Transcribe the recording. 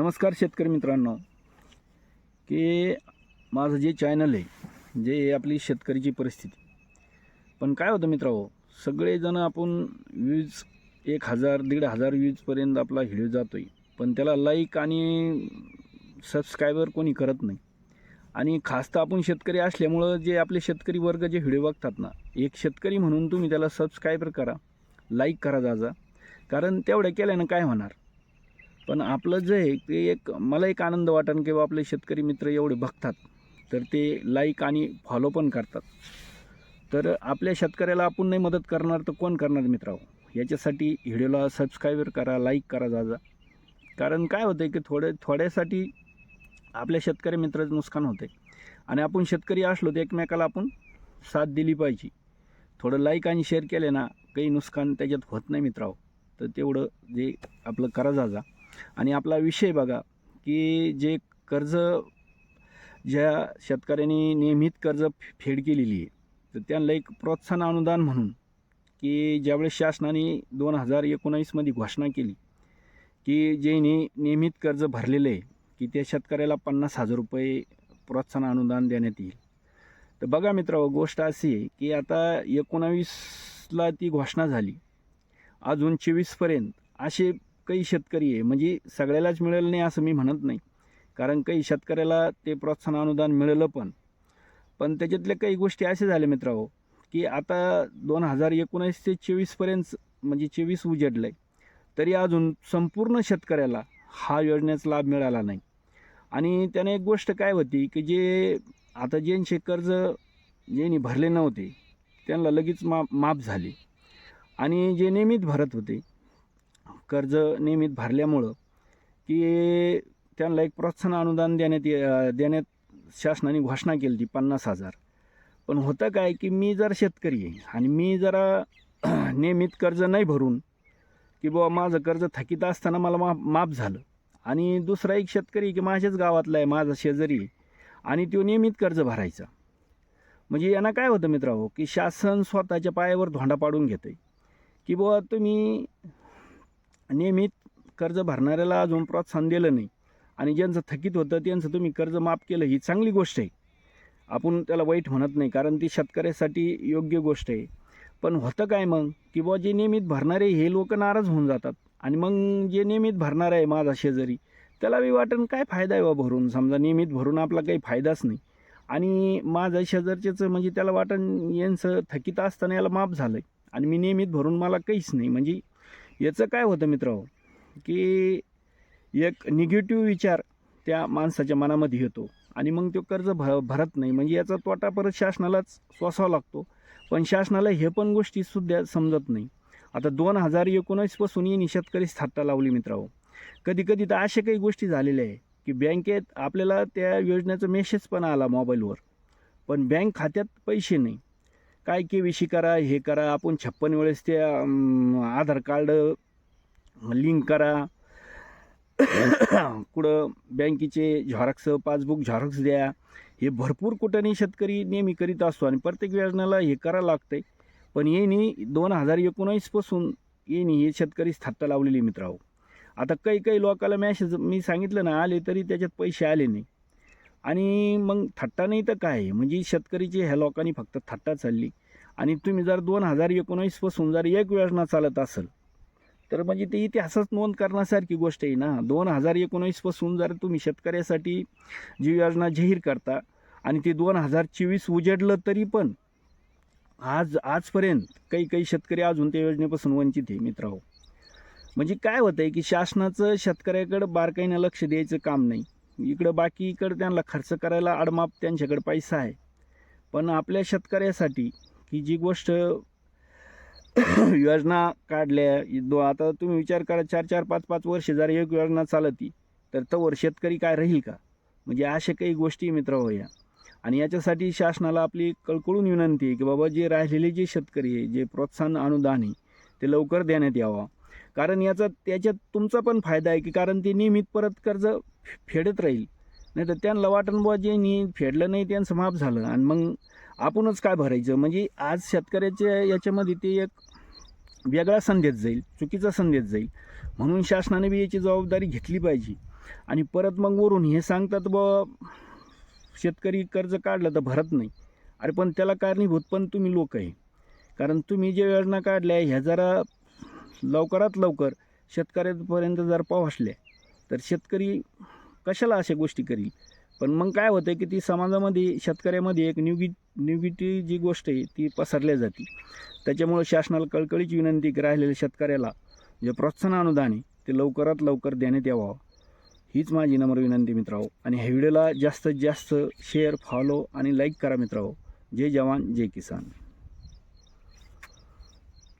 नमस्कार शेतकरी मित्रांनो. की माझं जे चॅनल आहे जे आपली शेतकरीची परिस्थिती. पण काय होतं मित्रांनो सगळेजण आपण व्ह्यूज एक हजार दीड हजार व्ह्यूजपर्यंत आपला व्हिडिओ जातो आहे पण त्याला लाईक आणि सबस्क्रायबर कोणी करत नाही. आणि खास तर आपण शेतकरी असल्यामुळं जे आपले शेतकरी वर्ग जे व्हिडिओ बघतात ना एक शेतकरी म्हणून तुम्ही त्याला सबस्क्रायबर करा लाईक करा जाजा कारण तेवढ्या केल्यानं काय होणार? पण आपलं जे आहे ते एक मला एक आनंद वाटन की बा आपले शेतकरी मित्र एवढे बघतात तर ते लाईक आणि फॉलो पण करतात. तर आपल्या शेतकऱ्याला आपण नाही मदत करणार तर कोण करणार मित्रांनो? याच्यासाठी व्हिडिओला सबस्क्राईबर करा लाईक करा जाजा कारण काय होतं आहे की थोडे थोड्यासाठी आपल्या शेतकरी मित्राचं नुकसान होते आणि आपण शेतकरी असलो तर एकमेकाला आपण साथ दिली पाहिजे. थोडं लाईक आणि शेअर केले ना काही नुकसान त्याच्यात होत नाही मित्रांनो. तर तेवढं जे आपलं करा जाजा आणि आपला विषय बघा की जे कर्ज ज्या शेतकऱ्यांनी नियमित कर्ज फे- फेड केलेली आहे तर त्यांना एक प्रोत्साहन अनुदान म्हणून की ज्यावेळेस शासनाने दोन हजार एकोणावीसमध्ये घोषणा केली की जे नियमित कर्ज भरलेलं आहे की त्या शेतकऱ्याला पन्नास हजार रुपये प्रोत्साहन अनुदान देण्यात येईल. तर बघा मित्र गोष्ट अशी आहे की आता एकोणावीसला ती घोषणा झाली अजून चोवीसपर्यंत असे काही शेतकरी आहे. म्हणजे सगळ्यालाच मिळेल नाही असं मी म्हणत नाही. कारण काही शेतकऱ्याला ते प्रोत्साहन अनुदान मिळालं पण. पण त्याच्यातल्या काही गोष्टी असे झाल्या मित्रांनो की आता दोन हजार एकोणीस ते चोवीसपर्यंत म्हणजे चोवीस उजेडलं आहे तरी अजून संपूर्ण शेतकऱ्याला हा योजनेचा लाभ मिळाला नाही. आणि त्याने एक गोष्ट काय होती की जे आता ज्यांचे कर्ज ज्यांनी भरले नव्हते त्यांना लगेच मा माफ झाले. आणि जे नियमित भरत होते कर्ज नियमित भरल्यामुळं की त्यांना एक प्रोत्साहन अनुदान देण्यात ये- देण्यात शासनाने घोषणा केली ती पन्नास हजार. पण होतं काय की मी जर शेतकरी आहे आणि मी जरा नियमित कर्ज नाही भरून की बाबा माझं कर्ज थकीत असताना मला मा माफ झालं आणि दुसरा एक शेतकरी की माझ्याच गावातला आहे माझा शेजारी आहे आणि तो नियमित कर्ज भरायचा. म्हणजे यांना काय होतं मित्रांनो की शासन स्वतःच्या पायावर धोंडा पाडून घेतं की बुवा तुम्ही नियमित कर्ज भरणाऱ्याला अजून प्रोत्साहन दिलं नाही. आणि ज्यांचं थकीत होतं त्यांचं तुम्ही कर्ज माफ केलं ही चांगली गोष्ट आहे. आपण त्याला वाईट म्हणत नाही कारण ती शेतकऱ्यासाठी योग्य गोष्ट आहे. पण होतं काय मग? की बुवा जे नियमित भरणारे हे लोक नाराज होऊन जातात. आणि मग जे नियमित भरणार आहे माझा शेजारी त्याला बी वाटण काय फायदा आहे बा भरून? समजा नियमित भरून आपला काही फायदाच नाही. आणि माझ्या शेजारच्याचं म्हणजे त्याला वाटण यांचं थकीत असताना याला माफ झालं आहे आणि मी नियमित भरून मला काहीच नाही. म्हणजे याचं काय होतं मित्र की एक निगेटिव्ह विचार त्या माणसाच्या मनामध्ये येतो. आणि मग तो कर्ज भ भरत नाही. म्हणजे याचा तोटा परत शासनालाच सोसावा लागतो. पण शासनाला हे पण गोष्टी सुद्धा समजत नाही. आता दोन हजार एकोणीसपासून यांनी शेतकरी थाट्टा लावली मित्रांनो. कधी कधी तर अशा काही गोष्टी झालेल्या आहे की बँकेत आपल्याला त्या योजनेचा मेसेज पण आला मोबाईलवर पण बँक खात्यात पैसे नाही. काय के विशी करा हे करा आपण छप्पन वेळेस ते आधार कार्ड लिंक करा. कुठं बँकेचे झॉरक्स पासबुक झॉरक्स द्या. हे भरपूर कुठंनी शेतकरी नेहमी करीत असतो आणि प्रत्येक योजनेला हे करावं आहे पण येणी दोन हजार एकोणावीसपासून येणी हे शेतकरी थट्टा लावलेली मित्रांनो. आता काही काही लोकांना मॅसेज मी सांगितलं ना आले तरी त्याच्यात पैसे आले नाही. आणि मग थट्टा नाही तर काय? म्हणजे शेतकरीचे ह्या लोकांनी फक्त थट्टा चालली. आणि तुम्ही जर दोन हजार एकोणावीसपासून जर एक योजना चालत असेल तर म्हणजे ते इतिहासात नोंद करण्यासारखी गोष्ट आहे ना. दोन हजार एकोणीसपासून जर तुम्ही शेतकऱ्यासाठी जी योजना जाहीर करता आणि ते दोन हजार चोवीस उजेडलं तरी पण आज आजपर्यंत काही काही शेतकरी अजून त्या योजनेपासून वंचित आहे मित्राहो म्हणजे काय होतं आहे की शासनाचं शेतकऱ्याकडं बारकाईनं लक्ष द्यायचं काम नाही. इकडं बाकी इकडं त्यांना खर्च करायला आडमाप त्यांच्याकडे पैसा आहे. पण आपल्या शेतकऱ्यासाठी की जी गोष्ट योजना काढल्या दो आता तुम्ही विचार करा चार चार पाच पाच वर्ष जर एक योजना चालती तर तवर शेतकरी काय राहील का? म्हणजे अशा काही गोष्टी मित्र होया आणि याच्यासाठी शासनाला आपली कळकळून विनंती आहे की बाबा जे राहिलेले जे शेतकरी आहे जे प्रोत्साहन अनुदान आहे ते लवकर देण्यात यावं. कारण याचा त्याच्यात तुमचा पण फायदा आहे की कारण ते नियमित परत कर्ज फेडत राहील. नाही तर त्यांना वाटण बुवा जे नि फेडलं नाही त्यांचं माफ झालं. आणि मग आपणच काय भरायचं? म्हणजे आज शेतकऱ्याच्या याच्यामध्ये ते एक वेगळा संदेश जाईल चुकीचा संदेश जाईल. म्हणून शासनाने बी याची जबाबदारी घेतली पाहिजे. आणि परत मग वरून हे सांगतात ब शेतकरी कर्ज काढलं तर भरत नाही. अरे पण त्याला कारणीभूत पण तुम्ही लोक आहे. कारण तुम्ही जे योजना काढल्या ह्या जरा लवकरात लवकर शेतकऱ्यापर्यंत जर पोहोचल्या तर शेतकरी कशाला अशा गोष्टी करील? पण मग काय होतं की ती समाजामध्ये शेतकऱ्यामध्ये एक निवगी निवगिटी जी गोष्ट आहे ती पसरल्या जाते. त्याच्यामुळं शासनाला कळकळीची विनंती की राहिलेल्या शेतकऱ्याला जे प्रोत्साहन अनुदान आहे ते लवकरात लवकर देण्यात यावं. हीच माझी नम्र विनंती मित्रांनो. आणि ह्या व्हिडिओला जास्तीत जास्त शेअर फॉलो आणि लाईक करा मित्रांनो. जय जवान जय किसान.